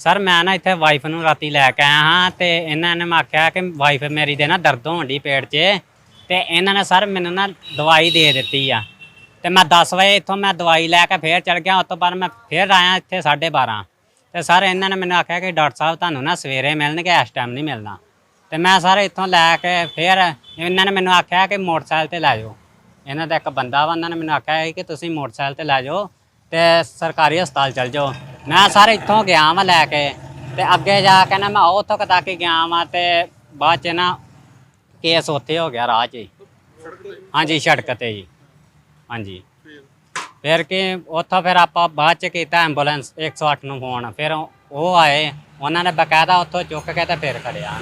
Sir, ਮੈਂ ਨਾ ਇੱਥੇ ਵਾਈਫ ਨੂੰ ਰਾਤੀ ਲੈ ਕੇ ਆਇਆ ਹਾਂ ਤੇ ਇਹਨਾਂ ਨੇ ਮੈਂ ਆਖਿਆ ਕਿ ਵਾਈਫ ਮੇਰੀ ਦੇ ਨਾ ਦਰਦ ਹੋਣ ਦੀ ਪੇਟ 'ਚ ਤੇ ਇਹਨਾਂ ਨੇ ਸਰ ਮੈਨੂੰ ਨਾ ਦਵਾਈ ਦੇ ਦਿੱਤੀ ਆ। ਤੇ ਮੈਂ 10 ਵਜੇ ਇੱਥੋਂ ਮੈਂ ਦਵਾਈ ਲੈ ਕੇ ਫੇਰ ਚੜ ਗਿਆ, ਉਸ ਤੋਂ ਬਾਅਦ ਮੈਂ ਫੇਰ ਆਇਆ ਇੱਥੇ 12:30 ਤੇ ਸਰ, ਇਹਨਾਂ ਨੇ ਮੈਨੂੰ ਆਖਿਆ ਕਿ ਡਾਕਟਰ ਸਾਹਿਬ ਤੁਹਾਨੂੰ ਨਾ ਸਵੇਰੇ ਮਿਲਣਗੇ, ਇਸ ਟਾਈਮ ਨਹੀਂ ਮਿਲਣਾ। ਤੇ ਮੈਂ ਸਰ ਇੱਥੋਂ ਲੈ ਕੇ ਫੇਰ ਇਹਨਾਂ ਨੇ ਮੈਨੂੰ ਆਖਿਆ ਕਿ ਮੋਟਰਸਾਈਕਲ ਤੇ ਲੈ ਜਾਓ। ਇਹਨਾਂ ਦਾ ਇੱਕ ਬੰਦਾ ਵਾ, ਉਹਨਾਂ ਨੇ ਮੈਨੂੰ ਆਖਿਆ ਕਿ ਤੁਸੀਂ ਮੋਟਰਸਾਈਕਲ ਤੇ ਲੈ ਜਾਓ ਤੇ ਸਰਕਾਰੀ ਹਸਪਤਾਲ ਚਲ ਜਾਓ। ਮੈਂ ਸਰ ਇੱਥੋਂ ਗਿਆ ਵਾਂ ਲੈ ਕੇ ਤੇ ਅੱਗੇ ਜਾ ਕੇ ਨਾ ਮੈਂ ਉੱਥੋਂ ਤੱਕ ਹੀ ਗਿਆ ਵਾਂ ਤੇ ਬਾਅਦ ਚ ਨਾ ਕੇਸ ਉੱਥੇ ਹੋ ਗਿਆ ਰਾਹ 'ਚ ਹੀ। ਹਾਂਜੀ, ਸੜਕ ਤੇ ਜੀ। ਹਾਂਜੀ। ਫਿਰ ਕਿ ਉੱਥੋਂ ਫਿਰ ਆਪਾਂ ਬਾਅਦ ਚ ਕੀਤਾ ਐਂਬੂਲੈਂਸ 108 ਨੂੰ ਫੋਨ। ਫਿਰ ਉਹ ਉਹ ਆਏ, ਉਹਨਾਂ ਨੇ ਬਕਾਇਦਾ ਉੱਥੋਂ ਚੁੱਕ ਕੇ ਤੇ ਫਿਰ ਖੜਿਆ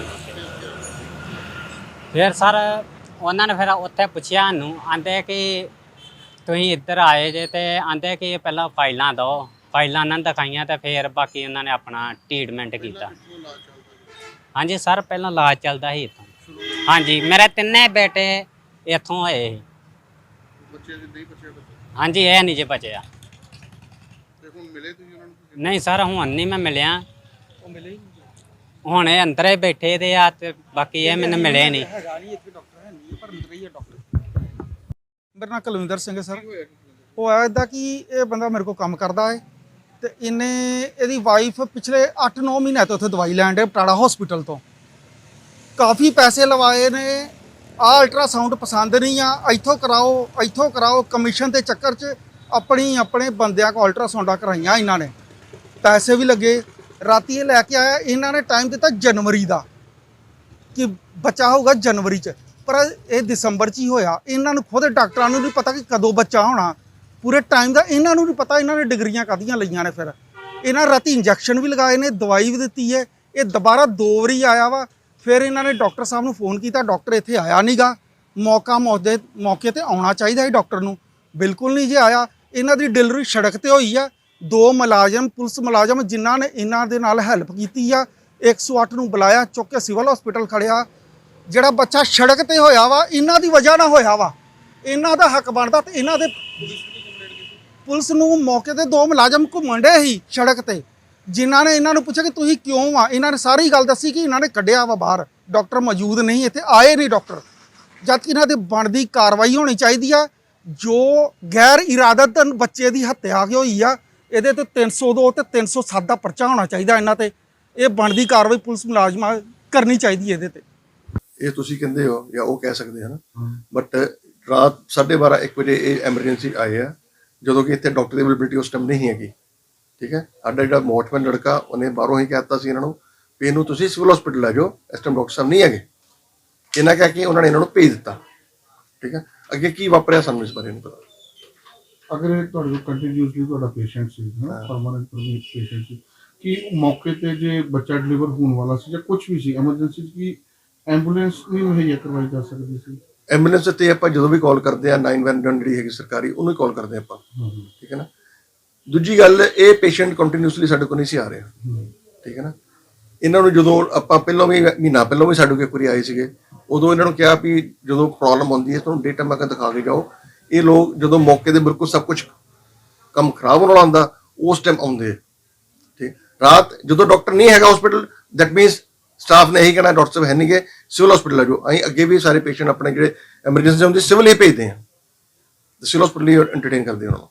ਫਿਰ ਸਰ, ਉਹਨਾਂ ਨੇ ਫਿਰ ਉੱਥੇ ਪੁੱਛਿਆ ਨੂੰ ਆਂਦੇ ਕਿ ਤੁਸੀਂ ਇੱਧਰ ਆਏ ਜੇ ਤੇ ਆਂਦੇ ਕਿ ਪਹਿਲਾਂ ਫਾਈਲਾਂ ਦਿਓ। ਫਾਈਲਾਂ ਉਹਨਾਂ ਨੂੰ ਦਿਖਾਈਆਂ ਤੇ ਫਿਰ ਬਾਕੀ ਉਹਨਾਂ ਨੇ ਆਪਣਾ ਟ੍ਰੀਟਮੈਂਟ ਕੀਤਾ। ਹਾਂਜੀ ਸਰ ਪਹਿਲਾਂ ਇਲਾਜ ਚੱਲਦਾ ਸੀ ਇੱਥੋਂ। ਹਾਂਜੀ ਮੇਰੇ ਤਿੰਨੇ ਬੇਟੇ ਇੱਥੋਂ ਸੀ। ਬੱਚੇ ਦੇ ਨਹੀਂ ਬੱਚੇ ਬੱਚੇ? ਹਾਂਜੀ ਇਹ ਨਹੀਂ ਜੇ ਬਚਿਆ। ਤੇ ਹੁਣ ਮਿਲੇ ਤੁਸੀਂ ਉਹਨਾਂ ਨੂੰ ਨਹੀਂ ਸਰ ਹੁਣ ਨਹੀਂ ਮੈਂ ਮਿਲਿਆ। ਉਹ ਮਿਲੇ ਹੀ ਹੁਣ ਇਹ ਅੰਦਰ ਹੀ ਬੈਠੇ ਦੇ ਆ ਤੇ ਬਾਕੀ ਇਹ ਮੈਨੂੰ ਮਿਲੇ ਨਹੀਂ। ਹੈਗਾ ਨਹੀਂ ਇੱਥੇ ਡਾਕਟਰ ਹੈ ਨਹੀਂ ਪਰ ਅੰਦਰ ਹੀ ਹੈ ਡਾਕਟਰ। ਮੇਰਾ ਨਾਮ ਕੁਲਵਿੰਦਰ ਸਿੰਘ ਹੈ ਸਰ। ਉਹ ਇਦਾਂ ਕਿ ਇਹ ਬੰਦਾ ਮੇਰੇ ਕੋਲ ਕੰਮ ਕਰਦਾ ਹੈ। ਤੇ ਇਹਨੇ ਇਹਦੀ ਵਾਈਫ ਪਿਛਲੇ 8-9 ਮਹੀਨੇ ਤੋਂ ਉੱਥੇ ਦਵਾਈ ਲੈਣ ਦੇ ਪਟਾੜਾ ਹਸਪੀਟਲ ਤੋਂ। ਕਾਫੀ ਪੈਸੇ ਲਵਾਏ ਨੇ ਆ ਅਲਟਰਾਸਾਊਂਡ ਪਸੰਦ ਨਹੀਂ ਆ, ਇੱਥੋਂ ਕਰਾਓ ਇੱਥੋਂ ਕਰਾਓ ਕਮਿਸ਼ਨ ਦੇ ਚੱਕਰ 'ਚ ਆਪਣੀ ਆਪਣੇ ਬੰਦਿਆਂ ਕੋਲ ਅਲਟਰਾਸਾਊਂਡਾਂ ਕਰਾਈਆਂ ਇਹਨਾਂ ਨੇ। ਪੈਸੇ ਵੀ ਲੱਗੇ, ਰਾਤੀ ਇਹ ਲੈ ਕੇ ਆਇਆ, ਇਹਨਾਂ ਨੇ ਟਾਈਮ ਦਿੱਤਾ ਜਨਵਰੀ ਦਾ, ਕਿ ਬੱਚਾ ਹੋਊਗਾ ਜਨਵਰੀ 'ਚ। ਪਰ ਇਹ ਦਸੰਬਰ 'ਚ ਹੀ ਹੋਇਆ, ਇਹਨਾਂ ਨੂੰ ਖੁਦ ਡਾਕਟਰਾਂ ਨੂੰ ਨਹੀਂ ਪਤਾ ਕਿ ਕਦੋਂ ਬੱਚਾ ਹੋਣਾ। ਪੂਰੇ ਟਾਈਮ ਦਾ ਇਹਨਾਂ ਨੂੰ ਨਹੀਂ ਪਤਾ, ਇਹਨਾਂ ਨੇ ਡਿਗਰੀਆਂ ਕਾਦੀਆਂ ਲਈਆਂ ਨੇ ਫਿਰ। ਇਹਨਾਂ ਰਾਤੀ ਇੰਜੈਕਸ਼ਨ ਵੀ ਲਗਾਏ ਨੇ, ਦਵਾਈ ਵੀ ਦਿੱਤੀ ਹੈ। ਇਹ ਦੁਬਾਰਾ ਦੋ ਵਾਰੀ ਆਇਆ ਵਾ। ਫਿਰ ਇਹਨਾਂ ਨੇ ਡਾਕਟਰ ਸਾਹਿਬ ਨੂੰ ਫੋਨ ਕੀਤਾ, ਡਾਕਟਰ ਇੱਥੇ ਆਇਆ ਨਹੀਂਗਾ ਮੌਕਾ ਮੌਕੇ ਮੌਕੇ ਤੇ ਆਉਣਾ ਚਾਹੀਦਾ ਹੈ ਡਾਕਟਰ ਨੂੰ। ਬਿਲਕੁਲ ਨਹੀਂ ਜੇ ਆਇਆ। ਇਹਨਾਂ ਦੀ ਡਿਲੀਵਰੀ ਸੜਕ ਤੇ ਹੋਈ ਆ। ਦੋ ਮੁਲਾਜ਼ਮ, ਪੁਲਿਸ ਮੁਲਾਜ਼ਮ ਜਿਨ੍ਹਾਂ ਨੇ ਇਹਨਾਂ ਦੇ ਨਾਲ ਹੈਲਪ ਕੀਤੀ ਆ 108 ਨੂੰ ਬੁਲਾਇਆ, ਚੁੱਕ ਕੇ ਸਿਵਲ ਹਸਪੀਟਲ ਖੜਿਆ। ਜਿਹੜਾ ਬੱਚਾ ਸੜਕ ਤੇ ਹੋਇਆ ਵਾ, ਇਹਨਾਂ ਦੀ ਵਜ੍ਹਾ ਨਾਲ ਹੋਇਆ ਵਾ। ਇਹਨਾਂ ਦਾ ਹੱਕ ਬਣਦਾ ਤੇ ਇਹਨਾਂ ਦੇ ਪੁਲਿਸ ਨੂੰ ਮੌਕੇ ਤੇ ਦੋ ਮੁਲਾਜ਼ਮ ਘੁੰਮਣ ਡੇ ਸੀ ਸੜਕ ਤੇ ਜਿਨ੍ਹਾਂ ਨੇ ਇਹਨਾਂ ਨੂੰ ਪੁੱਛਿਆ ਕਿ ਤੁਸੀਂ ਕਿਉਂ ਆ? ਇਹਨਾਂ ਨੇ ਸਾਰੀ ਗੱਲ ਦੱਸੀ ਕਿ ਇਹਨਾਂ ਨੇ ਕੱਢਿਆ ਵਾ ਬਾਹਰ। ਡਾਕਟਰ ਮੌਜੂਦ ਨਹੀਂ ਇੱਥੇ ਆਏ ਨਹੀਂ ਡਾਕਟਰ। ਜਦ ਕਿ ਇਹਨਾਂ ਦੇ ਬਣਦੀ ਕਾਰਵਾਈ ਹੋਣੀ ਚਾਹੀਦੀ ਆ ਜੋ ਗੈਰ ਇਰਾਦਤਨ ਬੱਚੇ ਦੀ ਹੱਤਿਆ ਹੋਈ ਆ ਇਹਦੇ ਤੇ 302 ਤੇ 307 ਦਾ ਪਰਚਾ ਹੋਣਾ ਚਾਹੀਦਾ ਇਹਨਾਂ ਤੇ। ਇਹ ਬਣਦੀ ਕਾਰਵਾਈ ਪੁਲਿਸ ਮੁਲਾਜ਼ਮਾਂ ਕਰਨੀ ਚਾਹੀਦੀ ਹੈ ਇਹਦੇ ਤੇ। ਇਹ ਤੁਸੀਂ ਕਹਿੰਦੇ ਹੋ ਜਾਂ ਉਹ ਕਹਿ ਸਕਦੇ ਹਨ। ਬਟ ਰਾਤ 12:30 1 ਵਜੇ ਇਹ ਐਮਰਜੈਂਸੀ ਆਏ ਆ। ਜਦੋਂ ਕਿ ਇੱਥੇ ਡਾਕਟਰ ਦੀ ਅਵੇਲੇਬਿਲਟੀ ਉਸ ਟਾਈਮ ਨਹੀਂ ਹੈਗੀ। ਠੀਕ ਹੈ? ਸਾਡਾ ਜਿਹੜਾ ਮੋਟਮੈਨ ਲੜਕਾ ਉਹਨੇ ਬਾਹਰੋਂ ਹੀ ਕਹਿਤਾ ਸੀ ਇਹਨਾਂ ਨੂੰ ਵੀ ਇਹਨੂੰ ਤੁਸੀਂ ਸਿਵਲ ਹਸਪੀਟਲ ਲੈ ਜਾਓ ਇਸ ਟਾਈਮ ਡਾਕਟਰ ਸਾਹਿਬ ਨਹੀਂ ਹੈਗੇ। ਇਹਨਾਂ ਕਹਿ ਕੇ ਉਹਨਾਂ ਨੇ ਇਹਨਾਂ ਨੂੰ ਭੇਜ ਦਿੱਤਾ। ਠੀਕ ਹੈ? ਅੱਗੇ ਕੀ ਵਾਪਰਿਆ ਸਾਨੂੰ ਇਸ ਬਾਰੇ ਨਹੀਂ ਪਤਾ। ਅਗਰ ਤੁਹਾਡੇ ਕੋਲ ਕੰਟੀਨਿਊਸਲੀ ਤੁਹਾਡਾ ਪੇਸ਼ੈਂਟ ਸੀ ਨਾ ਪਰਮਾਨੈਂਟ ਪਰਮਿਟ ਪੇਸ਼ੈਂਟ ਸੀ ਕਿ ਮੌਕੇ ਤੇ ਜੇ ਬੱਚਾ ਡਿਲੀਵਰ ਹੋਣ ਵਾਲਾ ਸੀ ਜਾਂ ਕੁਝ ਵੀ ਸੀ ਐਮਰਜੈਂਸੀ ਕੀ ਐਂਬੂਲੈਂਸ ਨਹੀਂ ਮੁਹੱਈਆ ਕਰਵਾਈ ਜਾ ਸਕਦੀ ਸੀ? ਐਂਬੂਲੈਂਸ ਤੇ ਆਪਾਂ ਜਦੋਂ ਵੀ ਕਾਲ ਕਰਦੇ ਆ 911 ਜਿਹੜੀ ਹੈਗੀ ਸਰਕਾਰੀ ਉਹਨੂੰ ਕਾਲ ਕਰਦੇ ਆ ਆਪਾਂ। ਠੀਕ ਹੈ ਨਾ? ਦੂਜੀ ਗੱਲ ਇਹ ਪੇਸ਼ੈਂਟ ਕੰਟੀਨਿਊਸਲੀ ਸਾਡੇ ਕੋਲ ਨਹੀਂ ਸੀ ਆ ਰਿਹਾ। ਠੀਕ ਹੈ ਨਾ? ਇਹਨਾਂ ਨੂੰ ਜਦੋਂ ਆਪਾਂ ਪਹਿਲਾਂ ਵੀ ਮਹੀਨਾ ਪਹਿਲਾਂ ਵੀ ਸਾਡੇ ਕੋਲ ਵਾਰੀ ਆਏ ਸੀਗੇ ਉਦੋਂ ਇਹਨਾਂ ਨੂੰ ਕਿਹਾ ਵੀ ਜਦੋਂ ਪ੍ਰੋਬਲਮ ਆਉਂਦੀ ਹੈ ਤੁਹਾਨੂੰ ਡੇਟਾ ਮੈਂ ਦਿਖਾ ਕੇ ਜਾਓ। ਇਹ ਲੋਕ ਜਦੋਂ ਮੌਕੇ ਤੇ ਬਿਲਕੁਲ ਸਭ ਕੁਝ ਕੰਮ ਖਰਾਬ ਹੋਣ ਵਾਲਾ ਹੁੰਦਾ ਉਸ ਟਾਈਮ ਆਉਂਦੇ। ਠੀਕ? ਰਾਤ ਜਦੋਂ ਡਾਕਟਰ ਨਹੀਂ ਹੈਗਾ ਹਸਪੀਟਲ ਦੈਟ ਮੀਨਸ ਸਟਾਫ ਨੇ ਇਹੀ ਕਹਿਣਾ ਡਾਕਟਰ ਸਾਹਿਬ ਹੈ ਨਹੀਂਗੇ ਸਿਵਲ ਹਸਪੀਟਲ ਆ ਜਾਓ। ਅਸੀਂ ਅੱਗੇ ਵੀ ਸਾਰੇ ਪੇਸ਼ੈਂਟ ਆਪਣੇ ਜਿਹੜੇ ਐਮਰਜੈਂਸੀ ਹੁੰਦੀ ਸਿਵਲ ਹੀ ਭੇਜਦੇ ਆ ਸਿਵਲ ਹਸਪੀਟਲ ਹੀ ਐਂਟਰਟੇਨ ਕਰਦੇ ਉਹਨਾਂ ਨੂੰ।